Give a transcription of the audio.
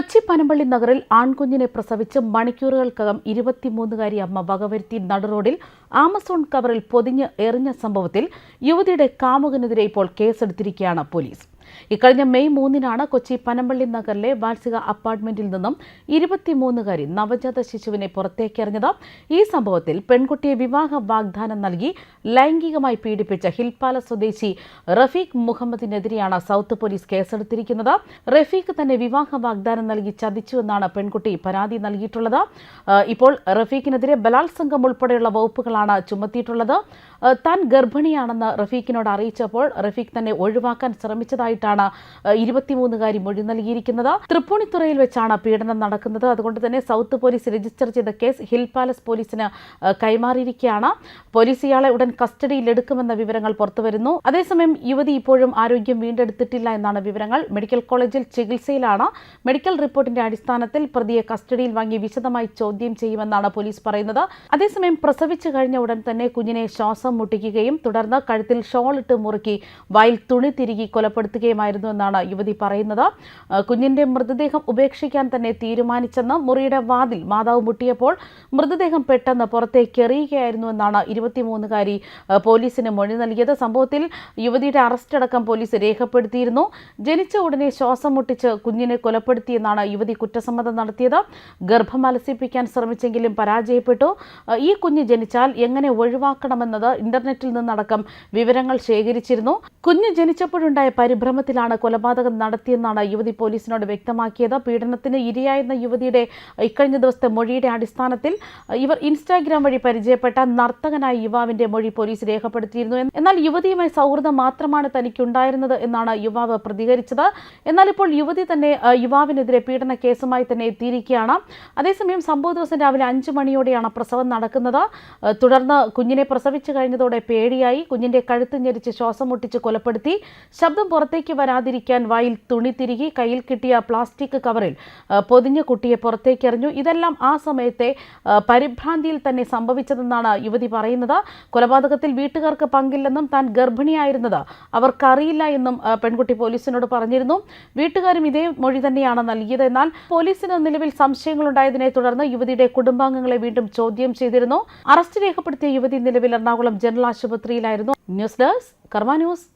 കൊച്ചി പനമ്പള്ളി നഗറിൽ ആൺകുഞ്ഞിനെ പ്രസവിച്ച് മണിക്കൂറുകൾക്കകം ഇരുപത്തിമൂന്നുകാരി അമ്മ വകവരുത്തി നടുറോഡിൽ ആമസോൺ കവറിൽ പൊതിഞ്ഞ് എറിഞ്ഞ സംഭവത്തിൽ യുവതിയുടെ കാമുകനെതിരെ ഇപ്പോൾ കേസെടുത്തിരിക്കുകയാണ് പോലീസ്. ഇക്കഴിഞ്ഞ മെയ് മൂന്നിനാണ് കൊച്ചി പനമ്പള്ളി നഗറിലെ വാത്സിക അപ്പാർട്ട്മെന്റിൽ നിന്നും ഇരുപത്തിമൂന്നുകാരി നവജാത ശിശുവിനെ പുറത്തേക്കെറിഞ്ഞത്. ഈ സംഭവത്തിൽ പെൺകുട്ടിയെ വിവാഹ വാഗ്ദാനം നൽകി ലൈംഗികമായി പീഡിപ്പിച്ച ഹിൽപാല സ്വദേശി റഫീഖ് മുഹമ്മദിനെതിരെയാണ് സൗത്ത് പോലീസ് കേസെടുത്തിരിക്കുന്നത്. റഫീഖ് തന്നെ വിവാഹ വാഗ്ദാനം നൽകി ചതിച്ചുവെന്നാണ് പെൺകുട്ടി പരാതി നൽകിയിട്ടുള്ളത്. ഇപ്പോൾ റഫീഖിനെതിരെ ബലാത്സംഗം ഉൾപ്പെടെയുള്ള വകുപ്പുകളാണ് ചുമത്തിയിട്ടുള്ളത്. താൻ ഗർഭിണിയാണെന്ന് റഫീഖിനോട് അറിയിച്ചപ്പോൾ റഫീഖ് തന്നെ ഒഴിവാക്കാൻ ശ്രമിച്ചതായിട്ടാണ് ഇരുപത്തിമൂന്നുകാരി മൊഴി നൽകിയിരിക്കുന്നത്. തൃപ്പൂണിത്തുറയിൽ വെച്ചാണ് പീഡനം നടക്കുന്നത്. അതുകൊണ്ട് തന്നെ സൗത്ത് പോലീസ് രജിസ്റ്റർ ചെയ്ത കേസ് ഹിൽ പാലസ് പോലീസിന് കൈമാറിയിരിക്കുകയാണ്. പോലീസ് ഇയാളെ ഉടൻ കസ്റ്റഡിയിലെടുക്കുമെന്ന വിവരങ്ങൾ പുറത്തുവരുന്നു. അതേസമയം യുവതി ഇപ്പോഴും ആരോഗ്യം വീണ്ടെടുത്തിട്ടില്ല എന്നാണ് വിവരങ്ങൾ. മെഡിക്കൽ കോളേജിൽ ചികിത്സയിലാണ്. മെഡിക്കൽ റിപ്പോർട്ടിന്റെ അടിസ്ഥാനത്തിൽ പ്രതിയെ കസ്റ്റഡിയിൽ വാങ്ങി വിശദമായി ചോദ്യം ചെയ്യുമെന്നാണ് പോലീസ് പറയുന്നത്. അതേസമയം പ്രസവിച്ചു കഴിഞ്ഞ ഉടൻ തന്നെ കുഞ്ഞിനെ ശ്വാസം മുട്ടിക്കുകയും തുടർന്ന് കഴുത്തിൽ ഷോൾ ഇട്ട് മുറുക്കി വായിൽ തുണി തിരികെ കൊലപ്പെടുത്തുകയുമായിരുന്നു എന്നാണ് യുവതി പറയുന്നത്. കുഞ്ഞിന്റെ മൃതദേഹം ഉപേക്ഷിക്കാൻ തന്നെ തീരുമാനിച്ചെന്ന് മുറിയുടെ വാതിൽ മാതാവ് മുട്ടിയപ്പോൾ മൃതദേഹം പെട്ടെന്ന് പുറത്തേക്ക് എറിയുകയായിരുന്നു എന്നാണ് ഇരുപത്തിമൂന്നുകാരി പോലീസിന് മൊഴി നൽകിയത്. സംഭവത്തിൽ യുവതിയുടെ അറസ്റ്റ് അടക്കം പോലീസ് രേഖപ്പെടുത്തിയിരുന്നു. ജനിച്ച ഉടനെ ശ്വാസം മുട്ടിച്ച് കുഞ്ഞിനെ കൊലപ്പെടുത്തിയെന്നാണ് യുവതി കുറ്റസമ്മതം നടത്തിയത്. ഗർഭം അലസിപ്പിക്കാൻ ശ്രമിച്ചെങ്കിലും പരാജയപ്പെട്ടു. ഈ കുഞ്ഞ് ജനിച്ചാൽ എങ്ങനെ ഒഴിവാക്കണമെന്നത് ഇന്റർനെറ്റിൽ നിന്നടക്കം വിവരങ്ങൾ ശേഖരിച്ചിരുന്നു. കുഞ്ഞ് ജനിച്ചപ്പോഴുണ്ടായ പരിഭ്രമത്തിലാണ് കൊലപാതകം നടത്തിയെന്നാണ് യുവതി പോലീസിനോട് വ്യക്തമാക്കിയത്. പീഡനത്തിന് ഇരയായിരുന്ന യുവതിയുടെ ഇക്കഴിഞ്ഞ ദിവസത്തെ മൊഴിയുടെ അടിസ്ഥാനത്തിൽ ഇവർ ഇൻസ്റ്റാഗ്രാം വഴി പരിചയപ്പെട്ട നർത്തകനായ യുവാവിന്റെ മൊഴി പോലീസ് രേഖപ്പെടുത്തിയിരുന്നു. എന്നാൽ യുവതിയുമായി സൗഹൃദം മാത്രമാണ് തനിക്കുണ്ടായിരുന്നത് എന്നാണ് യുവാവ് പ്രതികരിച്ചത്. എന്നാൽ ഇപ്പോൾ യുവതി തന്നെ യുവാവിനെതിരെ പീഡന കേസുമായി തന്നെ എത്തിയിരിക്കുകയാണ്. അതേസമയം സംഭവ ദിവസം രാവിലെ അഞ്ചു മണിയോടെയാണ് പ്രസവം നടക്കുന്നത്. തുടർന്ന് കുഞ്ഞിനെ പ്രസവിച്ചു കഴിഞ്ഞതോടെ പേടിയായി. കുഞ്ഞിന്റെ കഴുത്ത് ഞെരിച്ച് ശ്വാസം മുട്ടിച്ച് കൊലപ്പെടുത്തി. ശബ്ദം പുറത്തേക്ക് വരാതിരിക്കാൻ വായിൽ തുണി തിരികി കയ്യിൽ കിട്ടിയ പ്ലാസ്റ്റിക് കവറിൽ പൊതിഞ്ഞ കുട്ടിയെ പുറത്തേക്ക് എറിഞ്ഞു ഇതെല്ലാം ആ സമയത്തെ പരിഭ്രാന്തിയിൽ തന്നെ സംഭവിച്ചതെന്നാണ് യുവതി പറയുന്നത്. കൊലപാതകത്തിൽ വീട്ടുകാർക്ക് പങ്കില്ലെന്നും താൻ ഗർഭിണിയായിരുന്നത് അവർക്കറിയില്ല എന്നും പെൺകുട്ടി പോലീസിനോട് പറഞ്ഞിരുന്നു. വീട്ടുകാരും ഇതേ മൊഴി തന്നെയാണ് നൽകിയത്. എന്നാൽ പോലീസിന് നിലവിൽ സംശയങ്ങളുണ്ടായതിനെ തുടർന്ന് യുവതിയുടെ കുടുംബാംഗങ്ങളെ വീണ്ടും ചോദ്യം ചെയ്തിരുന്നു. അറസ്റ്റ് രേഖപ്പെടുത്തിയ യുവതി നിലവിൽ എറണാകുളം ജനറൽ ആശുപത്രിയിലായിരുന്നു. News desk Karma news.